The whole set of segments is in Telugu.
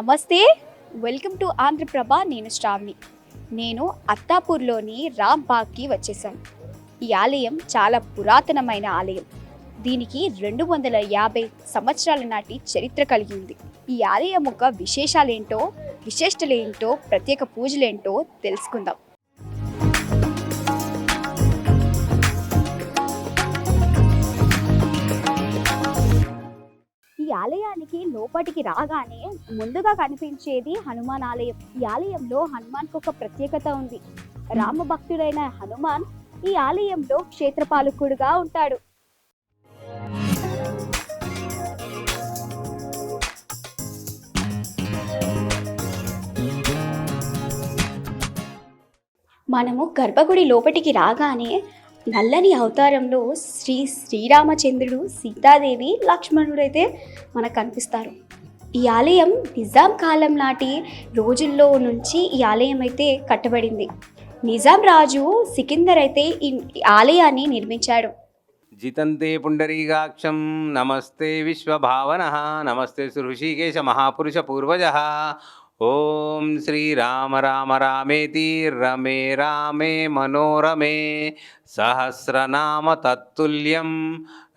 నమస్తే. Welcome to Andhra Prabha. నేను శ్రావణి. నేను అత్తాపూర్లోని రామ్ బాగ్కి వచ్చేసాను ఈ ఆలయం చాలా పురాతనమైన ఆలయం. దీనికి రెండు వందల యాభై సంవత్సరాల నాటి చరిత్ర కలిగి ఉంది. ఈ ఆలయం యొక్క విశేషాలేంటో విశిష్టలేంటో ప్రత్యేక పూజలేంటో తెలుసుకుందాం. ఆలయానికి లోపటికి రాగానే ముందుగా కనిపించేది హనుమాన్ ఆలయం. ఈ ఆలయంలో హనుమాన్కు ఒక ప్రత్యేకత ఉంది. రామ భక్తుడైన హనుమాన్ ఈ ఆలయంలో క్షేత్రపాలకుడుగా ఉంటాడు. మనము గర్భగుడి లోపటికి రాగానే నల్లని అవతారంలో శ్రీ శ్రీరామచంద్రుడు సీతాదేవి లక్ష్మణుడైతే మనకు కనిపిస్తారు. ఈ ఆలయం నిజాం కాలం నాటి రోజుల్లో నుంచి ఈ ఆలయం అయితే కట్టబడింది. నిజాం రాజు సికిందర్ అయితే ఈ ఆలయాన్ని నిర్మించాడు. జితంతే పుండరీకాక్షం నమస్తే విశ్వభావన నమస్తే ఋషికేశ మహాపురుష పూర్వజ ఓం శ్రీ రామ రామేతి రమే రామే మనోరమే. సహస్రనామ తత్తుల్యం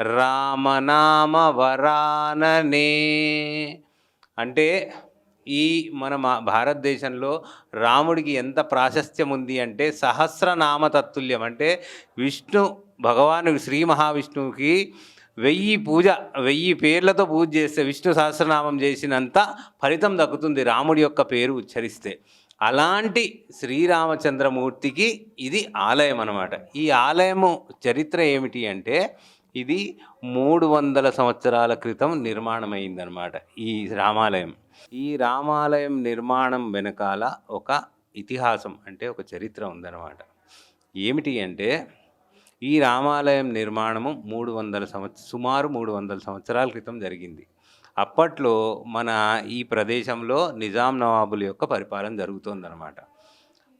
రామనామ వరాననే. అంటే ఈ మన మా భారతదేశంలో రాముడికి ఎంత ప్రాశస్త్యం ఉంది అంటే సహస్రనామ తత్తుల్యం. అంటే విష్ణు భగవాను శ్రీ మహావిష్ణువుకి వెయ్యి పూజ వెయ్యి పేర్లతో పూజ చేస్తే విష్ణు సహస్రనామం చేసినంత ఫలితం దక్కుతుంది రాముడి యొక్క పేరు ఉచ్చరిస్తే. అలాంటి శ్రీరామచంద్రమూర్తికి ఇది ఆలయం అనమాట ఈ ఆలయము చరిత్ర ఏమిటి అంటే ఇది మూడు వందల సంవత్సరాల క్రితం నిర్మాణమైందనమాట ఈ రామాలయం. ఈ రామాలయం నిర్మాణం వెనకాల ఒక ఇతిహాసం అంటే ఒక చరిత్ర ఉందన్నమాట. ఏమిటి అంటే ఈ రామాలయం నిర్మాణము మూడు వందల సంవత్స సుమారు మూడు వందల సంవత్సరాల క్రితం జరిగింది. అప్పట్లో మన ఈ ప్రదేశంలో నిజాం నవాబుల యొక్క పరిపాలన జరుగుతుందన్నమాట.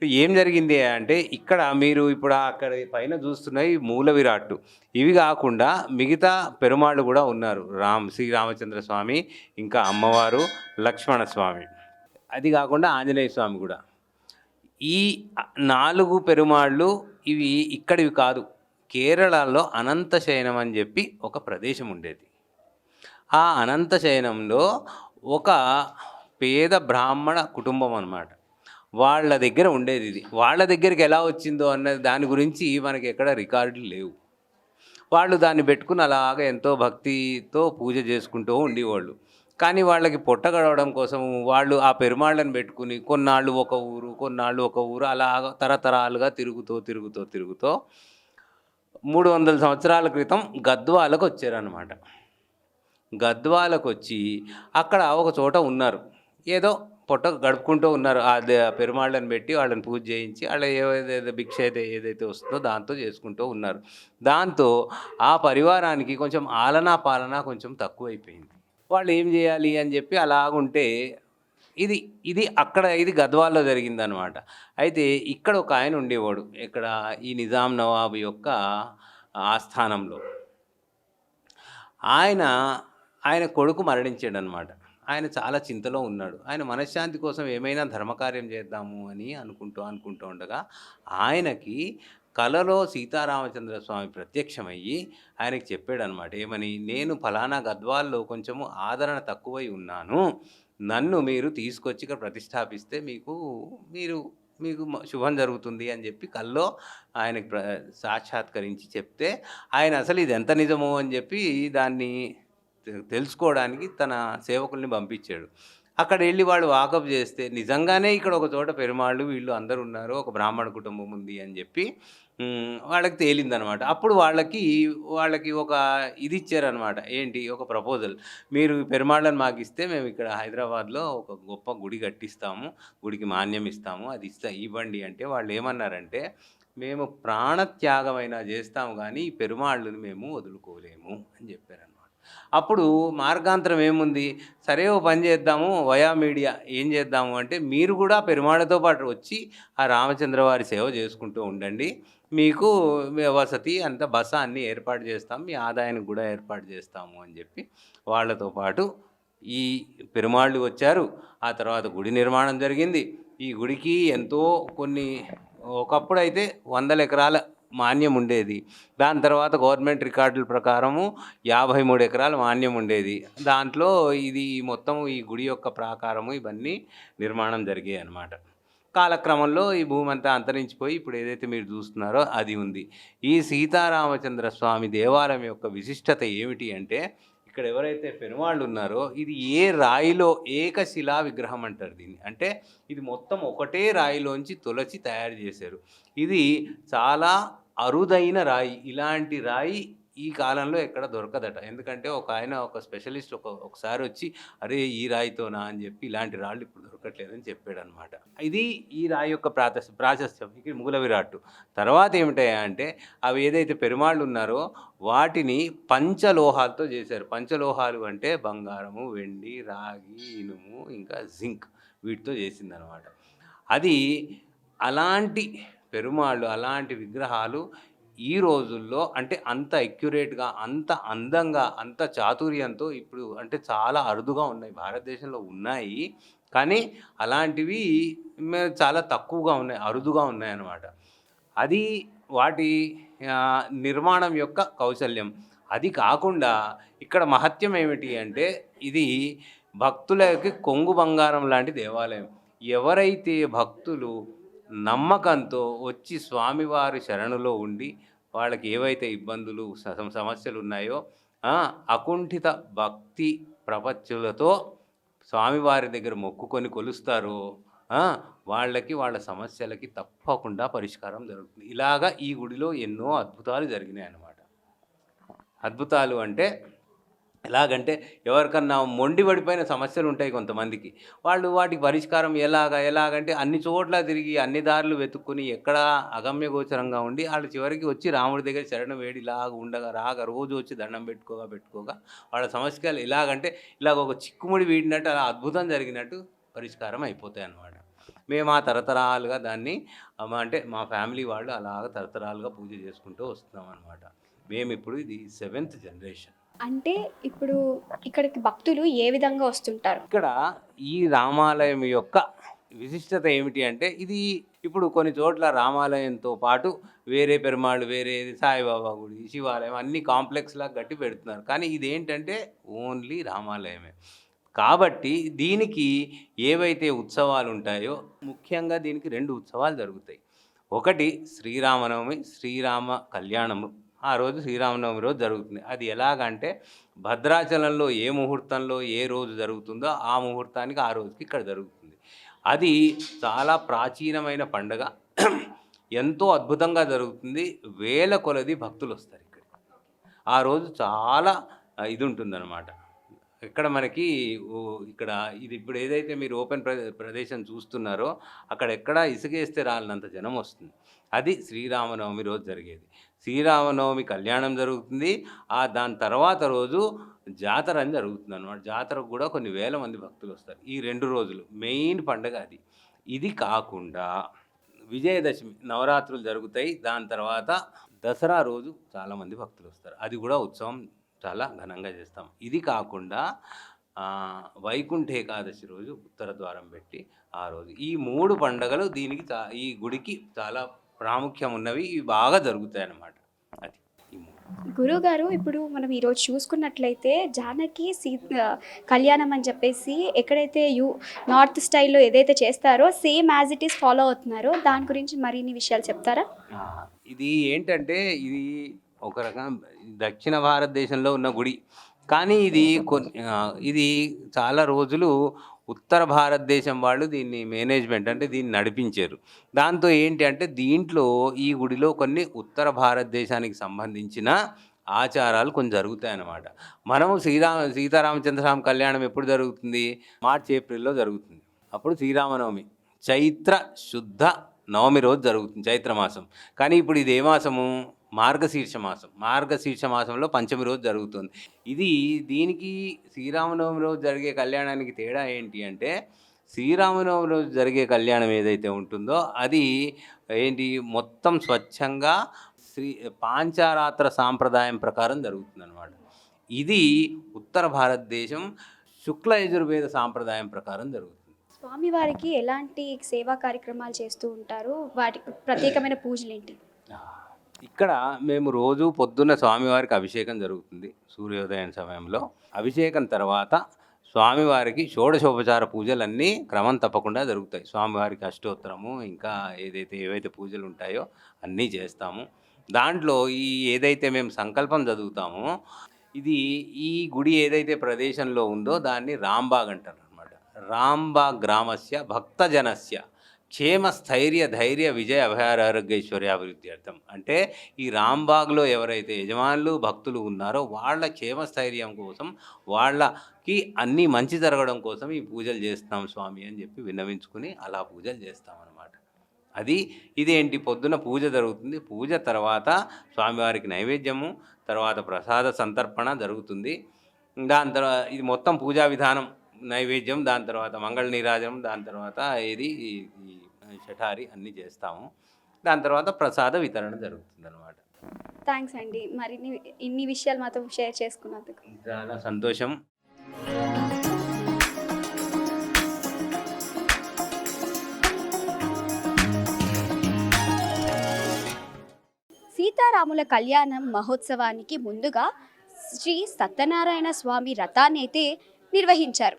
ఏం జరిగింది అంటే ఇక్కడ మీరు ఇప్పుడు అక్కడ పైన చూస్తున్నాయి మూల విరాట్టు ఇవి కాకుండా మిగతా పెరుమాళ్ళు కూడా ఉన్నారు. రామ్ శ్రీరామచంద్ర స్వామి ఇంకా అమ్మవారు లక్ష్మణ స్వామి. అది కాకుండా ఆంజనేయ స్వామి కూడా. ఈ నాలుగు పెరుమాళ్ళు ఇవి ఇక్కడివి కాదు. కేరళలో అనంత అని చెప్పి ఒక ప్రదేశం ఉండేది. ఆ అనంత శయనంలో ఒక పేద బ్రాహ్మణ కుటుంబం అన్నమాట. వాళ్ళ దగ్గర ఉండేది ఇది. వాళ్ళ దగ్గరికి ఎలా వచ్చిందో అన్నది దాని గురించి మనకి ఎక్కడ రికార్డులు లేవు. వాళ్ళు దాన్ని పెట్టుకుని అలాగ ఎంతో భక్తితో పూజ చేసుకుంటూ ఉండేవాళ్ళు. కానీ వాళ్ళకి పొట్ట గడవడం కోసం వాళ్ళు ఆ పెరుమాళ్ళని పెట్టుకుని కొన్నాళ్ళు ఒక ఊరు కొన్నాళ్ళు ఒక ఊరు అలా తరతరాలుగా తిరుగుతూ తిరుగుతూ తిరుగుతూ మూడు వందల సంవత్సరాల క్రితం గద్వాలకు వచ్చారనమాట గద్వాలకు వచ్చి అక్కడ ఒక చోట ఉన్నారు. ఏదో పొట్ట గడుపుకుంటూ ఉన్నారు. ఆ పెరుమాళ్ళని పెట్టి వాళ్ళని పూజ చేయించి వాళ్ళ ఏదైతే భిక్ష అయితే ఏదైతే వస్తుందో దాంతో చేసుకుంటూ ఉన్నారు. దాంతో ఆ పరివారానికి కొంచెం ఆలనా పాలన కొంచెం తక్కువైపోయింది. వాళ్ళు ఏం చేయాలి అని చెప్పి అలాగుంటే ఇది ఇది అక్కడ ఇది గద్వాల్లో జరిగిందనమాట అయితే ఇక్కడ ఒక ఆయన ఉండేవాడు ఇక్కడ ఈ నిజాం నవాబు యొక్క ఆస్థానంలో. ఆయన ఆయన కొడుకు మరణించాడు అనమాట ఆయన చాలా చింతలో ఉన్నాడు. ఆయన మనశ్శాంతి కోసం ఏమైనా ధర్మకార్యం చేద్దాము అని అనుకుంటూ అనుకుంటూ ఉండగా ఆయనకి కలలో సీతారామచంద్ర స్వామి ప్రత్యక్షమయ్యి ఆయనకి చెప్పాడు అనమాట ఏమని? నేను ఫలానా గద్వాల్లో కొంచెము ఆదరణ తక్కువై ఉన్నాను. నన్ను మీరు తీసుకొచ్చి ఇక్కడ ప్రతిష్టాపిస్తే మీకు మీరు మీకు శుభం జరుగుతుంది అని చెప్పి కల్లో ఆయనకి ప్ర సాక్షాత్కరించి చెప్తే ఆయన అసలు ఇది ఎంత నిజమో అని చెప్పి దాన్ని తెలుసుకోవడానికి తన సేవకుల్ని పంపించాడు. అక్కడ వెళ్ళి వాళ్ళు వాకప్ చేస్తే నిజంగానే ఇక్కడ ఒక చోట పెరుమాళ్ళు వీళ్ళు అందరు ఉన్నారు ఒక బ్రాహ్మణ కుటుంబం ఉంది అని చెప్పి వాళ్ళకి తేలిందనమాట. అప్పుడు వాళ్ళకి వాళ్ళకి ఒక ఇది ఇచ్చారనమాట ఏంటి? ఒక ప్రపోజల్. మీరు పెరుమాళ్ళని మాకు ఇస్తే మేము ఇక్కడ హైదరాబాద్లో ఒక గొప్ప గుడి కట్టిస్తాము. గుడికి మాన్యం ఇస్తాము. అది ఇస్తా ఇవ్వండి అంటే వాళ్ళు ఏమన్నారంటే మేము ప్రాణత్యాగమైనా చేస్తాము కానీ ఈ పెరుమాళ్ళని మేము వదులుకోలేము అని చెప్పారనమాట. అప్పుడు మార్గాంతరం ఏముంది? సరే ఓ పని చేద్దాము. వయా మీడియా ఏం చేద్దాము అంటే మీరు కూడా పెరుమాళ్ళతో పాటు వచ్చి ఆ రామచంద్ర వారి సేవ చేసుకుంటూ ఉండండి. మీకు వసతి అంత బస అన్నీ ఏర్పాటు చేస్తాం మీ ఆదాయానికి కూడా ఏర్పాటు చేస్తాము అని చెప్పి వాళ్ళతో పాటు ఈ పెరుమాళ్ళు వచ్చారు. ఆ తర్వాత గుడి నిర్మాణం జరిగింది. ఈ గుడికి ఎంతో కొన్ని ఒకప్పుడు అయితే వందల ఎకరాల మాన్యం ఉండేది. దాని తర్వాత గవర్నమెంట్ రికార్డుల ప్రకారము యాభై మూడు ఎకరాల మాన్యం ఉండేది. దాంట్లో ఇది మొత్తం ఈ గుడి యొక్క ప్రాకారము ఇవన్నీ నిర్మాణం జరిగాయి అన్నమాట కాలక్రమంలో ఈ భూమి అంతా అంతరించిపోయి ఇప్పుడు ఏదైతే మీరు చూస్తున్నారో అది ఉంది. ఈ సీతారామచంద్ర స్వామి దేవాలయం యొక్క విశిష్టత ఏమిటి అంటే ఇక్కడ ఎవరైతే పెరుమాళ్ళు ఉన్నారో ఇది ఏ రాయిలో ఏకశిలా విగ్రహం అంటారు దీన్ని. అంటే ఇది మొత్తం ఒకటే రాయిలోంచి తొలచి తయారు చేశారు. ఇది చాలా అరుదైన రాయి. ఇలాంటి రాయి ఈ కాలంలో ఎక్కడ దొరకదట. ఎందుకంటే ఒక ఆయన ఒక స్పెషలిస్ట్ ఒక ఒకసారి వచ్చి అరే ఈ రాయితోనా? అని చెప్పి ఇలాంటి రాళ్ళు ఇప్పుడు దొరకట్లేదని చెప్పాడు అనమాట ఇది ఈ రాయి యొక్క ప్రాత ప్రాశస్త్యం ఇక్కడ మూల విరాట్టు తర్వాత ఏమిటాయా అంటే అవి ఏదైతే పెరుమాళ్ళు ఉన్నారో వాటిని పంచలోహాలతో చేశారు. పంచలోహాలు అంటే బంగారము వెండి రాగి ఇనుము ఇంకా జింక్ వీటితో చేసిందనమాట. అది అలాంటి పెరుమాళ్ళు అలాంటి విగ్రహాలు ఈ రోజుల్లో అంటే అంత అక్యురేట్గా అంత అందంగా అంత చాతుర్యంతో ఇప్పుడు అంటే చాలా అరుదుగా ఉన్నాయి. భారతదేశంలో ఉన్నాయి. కానీ అలాంటివి చాలా తక్కువగా ఉన్నాయి అరుదుగా ఉన్నాయి అన్నమాట అది వాటి నిర్మాణం యొక్క కౌశల్యం. అది కాకుండా ఇక్కడ మహత్యం ఏమిటి అంటే ఇది భక్తులకి కొంగు బంగారం లాంటి దేవాలయం. ఎవరైతే భక్తులు నమ్మకంతో వచ్చి స్వామివారి శరణులో ఉండి వాళ్ళకి ఏవైతే ఇబ్బందులు సమస్యలు ఉన్నాయో అకుంఠిత భక్తి ప్రపత్తులతో స్వామివారి దగ్గర మొక్కుకొని కొలుస్తారో వాళ్ళకి వాళ్ళ సమస్యలకి తప్పకుండా పరిష్కారం జరుగుతుంది. ఇలాగా ఈ గుడిలో ఎన్నో అద్భుతాలు జరిగినాయి అన్నమాట అద్భుతాలు అంటే ఎలాగంటే ఎవరికన్నా మొండి పడిపోయిన సమస్యలు ఉంటాయి కొంతమందికి. వాళ్ళు వాటికి పరిష్కారం ఎలాగా ఎలాగంటే అన్ని చోట్ల తిరిగి అన్ని దారులు వెతుక్కుని ఎక్కడ అగమ్య గోచరంగా ఉండి వాళ్ళు చివరికి వచ్చి రాముడి దగ్గర శరణం వేడి ఇలాగ ఉండగా రాగా రోజు వచ్చి దండం పెట్టుకోగా పెట్టుకోగా వాళ్ళ సమస్యలు ఎలాగంటే ఇలాగ ఒక చిక్కుముడి వీడినట్టు అలా అద్భుతం జరిగినట్టు పరిష్కారం అయిపోతాయి అన్నమాట. మేము ఆ తరతరాలుగా దాన్ని అంటే మా ఫ్యామిలీ వాళ్ళు అలాగ తరతరాలుగా పూజ చేసుకుంటూ వస్తున్నాం అనమాట మేము ఇప్పుడు ఇది సెవెంత్ జనరేషన్. అంటే ఇప్పుడు ఇక్కడికి భక్తులు ఏ విధంగా వస్తుంటారు? ఇక్కడ ఈ రామాలయం యొక్క విశిష్టత ఏమిటి అంటే ఇది ఇప్పుడు కొన్ని చోట్ల రామాలయంతో పాటు వేరే పెరుమాళ్ళు వేరే సాయిబాబా గుడి శివాలయం అన్ని కాంప్లెక్స్ లాగా పెడుతున్నారు. కానీ ఇదేంటంటే ఓన్లీ రామాలయమే. కాబట్టి దీనికి ఏవైతే ఉత్సవాలు ఉంటాయో ముఖ్యంగా దీనికి రెండు ఉత్సవాలు జరుగుతాయి. ఒకటి శ్రీరామనవమి శ్రీరామ కళ్యాణము. ఆ రోజు శ్రీరామనవమి రోజు జరుగుతుంది. అది ఎలాగంటే భద్రాచలంలో ఏ ముహూర్తంలో ఏ రోజు జరుగుతుందో ఆ ముహూర్తానికి ఆ రోజుకి ఇక్కడ జరుగుతుంది. అది చాలా ప్రాచీనమైన పండగ. ఎంతో అద్భుతంగా జరుగుతుంది. వేల కొలది భక్తులు వస్తారు ఇక్కడ. ఆ రోజు చాలా ఇది ఉంటుందన్నమాట ఇక్కడ మనకి ఇక్కడ ఇది ఇప్పుడు ఏదైతే మీరు ఓపెన్ ప్ర ప్రదేశం చూస్తున్నారో అక్కడ ఎక్కడ ఇసుకేస్తే రాలినంత జనం వస్తుంది. అది శ్రీరామనవమి రోజు జరిగేది. శ్రీరామనవమి కళ్యాణం జరుగుతుంది. ఆ దాని తర్వాత రోజు జాతర అని జరుగుతుంది అనమాట జాతరకు కూడా కొన్ని వేల మంది భక్తులు వస్తారు. ఈ రెండు రోజులు. మెయిన్ పండగ అది. ఇది కాకుండా విజయదశమి నవరాత్రులు జరుగుతాయి. దాని తర్వాత దసరా రోజు చాలామంది భక్తులు వస్తారు. అది కూడా ఉత్సవం చాలా ఘనంగా చేస్తాం. ఇది కాకుండా వైకుంఠ ఏకాదశి రోజు ఉత్తర ద్వారం పెట్టి ఆ రోజు. ఈ మూడు పండగలు దీనికి ఈ గుడికి చాలా ప్రాముఖ్యం ఉన్నవి ఇవి బాగా జరుగుతాయి అన్నమాట అది గురుగారు ఇప్పుడు మనం ఈరోజు చూసుకున్నట్లయితే జానకి సీ కళ్యాణం అని చెప్పేసి ఎక్కడైతే యూ నార్త్ స్టైల్లో ఏదైతే చేస్తారో same as it is follow అవుతున్నారో దాని గురించి మరిన్ని విషయాలు చెప్తారా? ఇది ఏంటంటే ఇది ఒక రకం దక్షిణ భారతదేశంలో ఉన్న గుడి. కానీ ఇది కొన్ని ఇది చాలా రోజులు ఉత్తర భారతదేశం వాళ్ళు దీన్ని మేనేజ్మెంట్ అంటే దీన్ని నడిపించారు. దాంతో ఏంటి అంటే దీంట్లో ఈ గుడిలో కొన్ని ఉత్తర భారతదేశానికి సంబంధించిన ఆచారాలు కొన్ని జరుగుతాయి అన్నమాట మనము శ్రీరామ సీతారామచంద్రరామ కళ్యాణం ఎప్పుడు జరుగుతుంది? మార్చ్ ఏప్రిల్లో జరుగుతుంది. అప్పుడు శ్రీరామనవమి చైత్ర శుద్ధ నవమి రోజు జరుగుతుంది చైత్రమాసం కానీ ఇప్పుడు ఇది ఏ మాసము? మార్గశీర్ష మాసం మార్గశీర్ష మాసంలో పంచమి రోజు జరుగుతుంది. ఇది దీనికి శ్రీరామనవమి రోజు జరిగే కళ్యాణానికి తేడా ఏంటి అంటే శ్రీరామనవమి రోజు జరిగే కళ్యాణం ఏదైతే ఉంటుందో అది ఏంటి మొత్తం స్వచ్ఛంగా శ్రీ పాంచారాత్ర సాంప్రదాయం ప్రకారం జరుగుతుంది ఇది ఉత్తర భారతదేశం శుక్ల యజుర్వేద సాంప్రదాయం ప్రకారం జరుగుతుంది. స్వామివారికి ఎలాంటి సేవా కార్యక్రమాలు చేస్తూ ఉంటారు? వాటికి ప్రత్యేకమైన పూజలు ఏంటి ఇక్కడ మేము రోజు పొద్దున్న స్వామివారికి అభిషేకం జరుగుతుంది సూర్యోదయం సమయంలో. అభిషేకం తర్వాత స్వామివారికి షోడశోపచార పూజలన్నీ క్రమం తప్పకుండా జరుగుతాయి. స్వామివారికి అష్టోత్తరము ఇంకా ఏదైతే ఏవైతే పూజలు ఉంటాయో అన్నీ చేస్తాము. దాంట్లో ఈ ఏదైతే మేము సంకల్పం చదువుతామో ఇది ఈ గుడి ఏదైతే ప్రదేశంలో ఉందో దాన్ని రాంబాగ్ అంటారు అనమాట రాంబాగ్ గ్రామస్య భక్తజనస్య. క్షేమ స్థైర్య ధైర్య విజయ అభయారోగ్యేశ్వర్యాభివృద్ధి అర్థం. అంటే ఈ రాంబాగ్లో ఎవరైతే యజమానులు భక్తులు ఉన్నారో వాళ్ళ క్షేమస్థైర్యం కోసం వాళ్ళకి అన్నీ మంచి జరగడం కోసం ఈ పూజలు చేస్తాం స్వామి అని చెప్పి విన్నవించుకుని అలా పూజలు చేస్తామన్నమాట. అది ఇదేంటి? పొద్దున పూజ జరుగుతుంది. పూజ తర్వాత స్వామివారికి నైవేద్యము తర్వాత ప్రసాద సంతర్పణ జరుగుతుంది. దాని తర్వాత ఇది మొత్తం పూజా విధానం నైవేద్యం దాని తర్వాత మంగళ నీరాజనం దాని తర్వాత ఇది షఠారి అన్నీ చేస్తాము. దాని తర్వాత ప్రసాద వితరణ జరుగుతుంది అనమాట థ్యాంక్స్ అండి. మరిన్ని ఇన్ని విషయాలు మాతో షేర్ చేసుకున్నందుకు. చాలా సంతోషం. సీతారాముల కళ్యాణం మహోత్సవానికి ముందుగా శ్రీ సత్యనారాయణ స్వామి రథాన్ని అయితే నిర్వహించారు.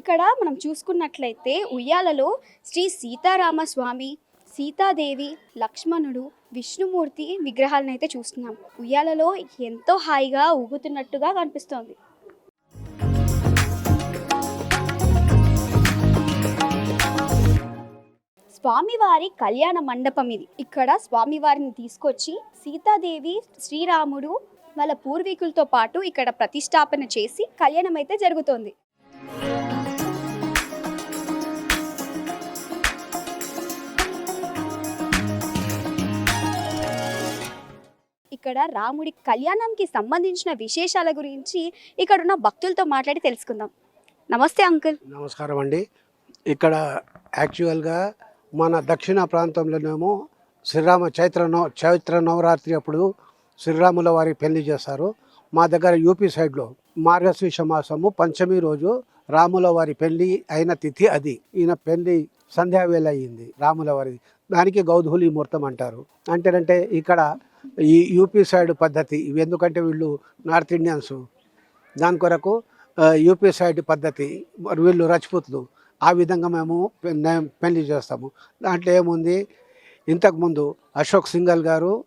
ఇక్కడ మనం చూసుకున్నట్లయితే ఉయ్యాలలో శ్రీ సీతారామస్వామి సీతాదేవి లక్ష్మణుడు విష్ణుమూర్తి విగ్రహాలను అయితే చూస్తున్నాం. ఉయ్యాలలో ఎంతో హాయిగా ఊగుతున్నట్టుగా కనిపిస్తోంది. స్వామివారి కళ్యాణ మండపం ఇది. ఇక్కడ స్వామివారిని తీసుకొచ్చి సీతాదేవి శ్రీరాముడు వాళ్ళ పూర్వీకులతో పాటు ఇక్కడ ప్రతిష్టాపన చేసి కళ్యాణం అయితే జరుగుతోంది. ఇక్కడ రాముడి కళ్యాణంకి సంబంధించిన విశేషాల గురించి ఇక్కడ ఉన్న భక్తులతో మాట్లాడి తెలుసుకుందాం. నమస్తే అంకుల్. నమస్కారం అండి. ఇక్కడ యాక్చువల్గా మన దక్షిణ ప్రాంతంలోనేమో శ్రీరామ చైత్ర నవ చైత్ర నవరాత్రి అప్పుడు శ్రీరాముల వారి పెళ్ళి చేస్తారు మా దగ్గర యూపీ సైడ్లో మార్గశీర్ష మాసము పంచమి రోజు రాముల వారి పెళ్ళి అయిన తిథి అది. ఈయన పెళ్ళి సంధ్యావేళ అయ్యింది రాముల వారి దానికి గౌధూలి ముహూర్తం అంటారు. అంటేనంటే ఇక్కడ ఈ యూపీ సైడ్ పద్ధతి ఇవి ఎందుకంటే వీళ్ళు నార్త్ ఇండియన్స్. దాని కొరకు యూపీ సైడ్ పద్ధతి మరి వీళ్ళు రజపుతులు ఆ విధంగా మేము పె- పెళ్ళి చేస్తాము. దాంట్లో ఏముంది? ఇంతకుముందు అశోక్ సింగల్ గారు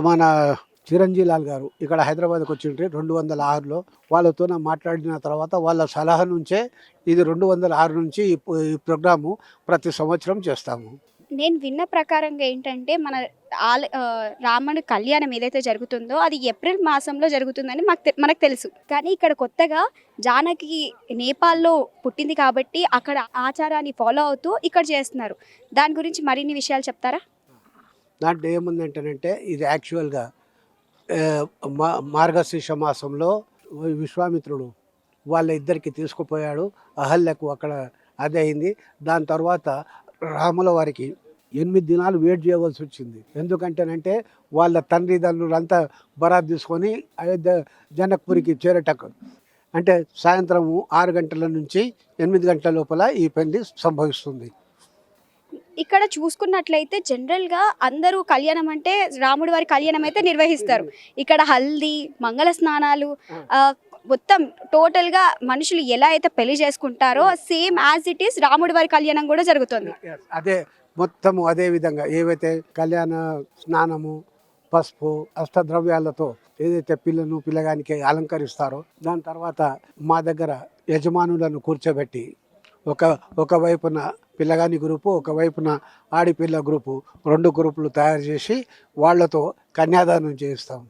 మన చిరంజీలాల్ గారు ఇక్కడ హైదరాబాద్కి వచ్చిండ్రి రెండు వందల ఆరులో. వాళ్ళతో మాట్లాడిన తర్వాత వాళ్ళ సలహా నుంచే ఇది రెండు వందల ఆరు నుంచి ఈ ప్రోగ్రాము ప్రతి సంవత్సరం చేస్తాము. నేను విన్న ప్రకారంగా ఏంటంటే మన ఆల ఆ, రాముడి కళ్యాణం ఏదైతే జరుగుతుందో అది ఏప్రిల్ మాసంలో జరుగుతుందని మాకు తె- మనకు తెలుసు. కానీ ఇక్కడ కొత్తగా జానకి నేపాల్లో పుట్టింది కాబట్టి అక్కడ ఆచారాన్ని ఫాలో అవుతూ ఇక్కడ చేస్తున్నారు. దాని గురించి మరిన్ని విషయాలు చెప్తారా? దాంట్లో ఏముందంటేనంటే ఇది యాక్చువల్గా మా మార్గశీర్ష మాసంలో విశ్వామిత్రుడు వాళ్ళ ఇద్దరికి తీసుకుపోయాడు. అహల్యకు అక్కడ అదే అయింది. దాని తర్వాత రాముల వారికి ఎనిమిది దినాలు వెయిట్ చేయవలసి వచ్చింది. ఎందుకంటేనంటే వాళ్ళ తండ్రి అంతా బరాత్ తీసుకొని అయోధ్య జనక్పురికి చేరటకు. అంటే సాయంత్రం ఆరు గంటల నుంచి ఎనిమిది గంటల లోపల ఈ పెళ్ళి సంభవిస్తుంది. ఇక్కడ చూసుకున్నట్లయితే జనరల్గా అందరూ కళ్యాణం అంటే రాముడి వారి కళ్యాణం అయితే నిర్వహిస్తారు. ఇక్కడ హల్దీ మంగళ స్నానాలు మొత్తం టోటల్గా మనుషులు ఎలా అయితే పెళ్ళి చేసుకుంటారో సేమ్ యాజ్ ఇట్ ఈస్ రాముడి వారి కళ్యాణం కూడా జరుగుతుంది. అదే మొత్తము అదే విధంగా ఏవైతే కళ్యాణ స్నానము పసుపు అష్టద్రవ్యాలతో ఏదైతే పిల్లను పిల్లగానికి అలంకరిస్తారో దాని తర్వాత మా దగ్గర యజమానులను కూర్చోబెట్టి ఒక ఒక వైపున పిల్లగాని గ్రూపు ఒక వైపున ఆడిపిల్ల గ్రూపు రెండు గ్రూపులు తయారు చేసి వాళ్ళతో కన్యాదానం చేయిస్తాం.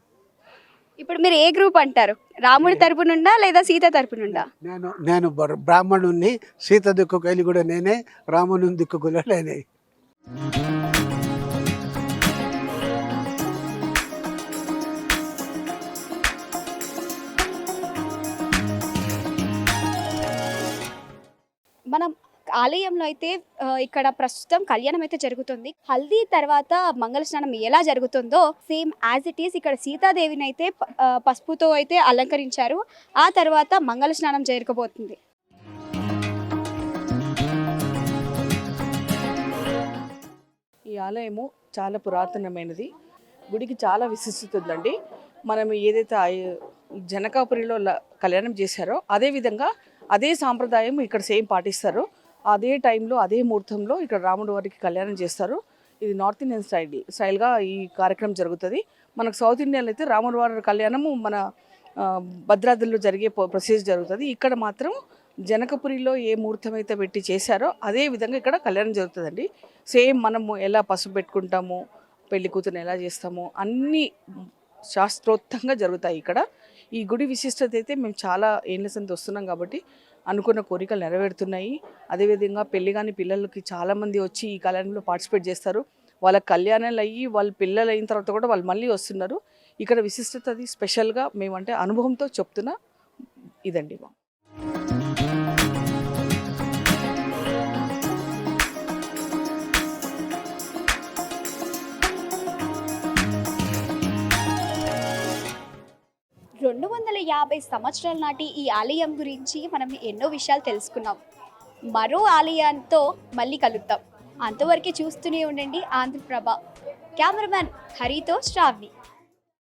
ఇప్పుడు మీరు ఏ గ్రూప్ అంటారు? రాముడి తరపు నుండా లేదా సీత తరపు నుండా? నేను నేను బ్ర- బ్రాహ్మణుణ్ణి సీత దిక్కుకు వెళ్ళి కూడా నేనే రాముని దిక్కు కూడా నేనే. మనం ఆలయంలో అయితే ఇక్కడ ప్రస్తుతం కళ్యాణం అయితే జరుగుతుంది. హల్దీ తర్వాత మంగళ స్నానం ఎలా జరుగుతుందో సేమ్ యాజ్ ఇట్ ఈస్ ఇక్కడ సీతాదేవిని అయితే పసుపుతో అయితే అలంకరించారు. ఆ తర్వాత మంగళ స్నానం జరగబోతుంది. ఈ ఆలయము చాలా పురాతనమైనది. గుడికి చాలా విశిష్టత ఉందండి మనం ఏదైతే జనకాపురిలో కళ్యాణం చేశారో అదే విధంగా అదే సాంప్రదాయం ఇక్కడ సేమ్ పాటిస్తారు. అదే టైంలో అదే ముహూర్తంలో ఇక్కడ రాముడు వారికి కళ్యాణం చేస్తారు. ఇది నార్త్ ఇండియన్ స్టైల్ స్టైల్గా ఈ కార్యక్రమం జరుగుతుంది. మనకు సౌత్ ఇండియన్లో అయితే రాముడు వారి కళ్యాణము మన భద్రాద్రిలో జరిగే ప్రొసీజర్ జరుగుతుంది. ఇక్కడ మాత్రం జనకపురిలో ఏ ముహూర్తం అయితే పెట్టి చేశారో అదే విధంగా ఇక్కడ కళ్యాణం జరుగుతుందండి. సేమ్ మనము ఎలా పసుపు పెట్టుకుంటాము పెళ్ళి కూతురు ఎలా చేస్తాము అన్నీ శాస్త్రోత్తంగా జరుగుతాయి ఇక్కడ. ఈ గుడి విశిష్టత అయితే మేము చాలా ఏళ్ళ సంత వస్తున్నాం కాబట్టి అనుకున్న కోరికలు నెరవేరుతున్నాయి. అదేవిధంగా పెళ్ళి కాని పిల్లలకి చాలామంది వచ్చి ఈ కళ్యాణంలో పార్టిసిపేట్ చేస్తారు. వాళ్ళ కళ్యాణాలు అయ్యి వాళ్ళ పిల్లలు అయిన తర్వాత కూడా వాళ్ళు మళ్ళీ వస్తున్నారు. ఇక్కడ విశిష్టత అది స్పెషల్గా మేమంటే అనుభవంతో చెప్తున్న ఇదండి రెండు వందల యాభై సంవత్సరాల నాటి ఈ ఆలయం గురించి మనం ఎన్నో విషయాలు తెలుసుకున్నాం. మరో ఆలయంతో మళ్ళీ కలుద్దాం. అంతవరకే చూస్తూనే ఉండండి ఆంధ్రప్రభ. కెమెరామ్యాన్ హరితో శ్రావ్ని.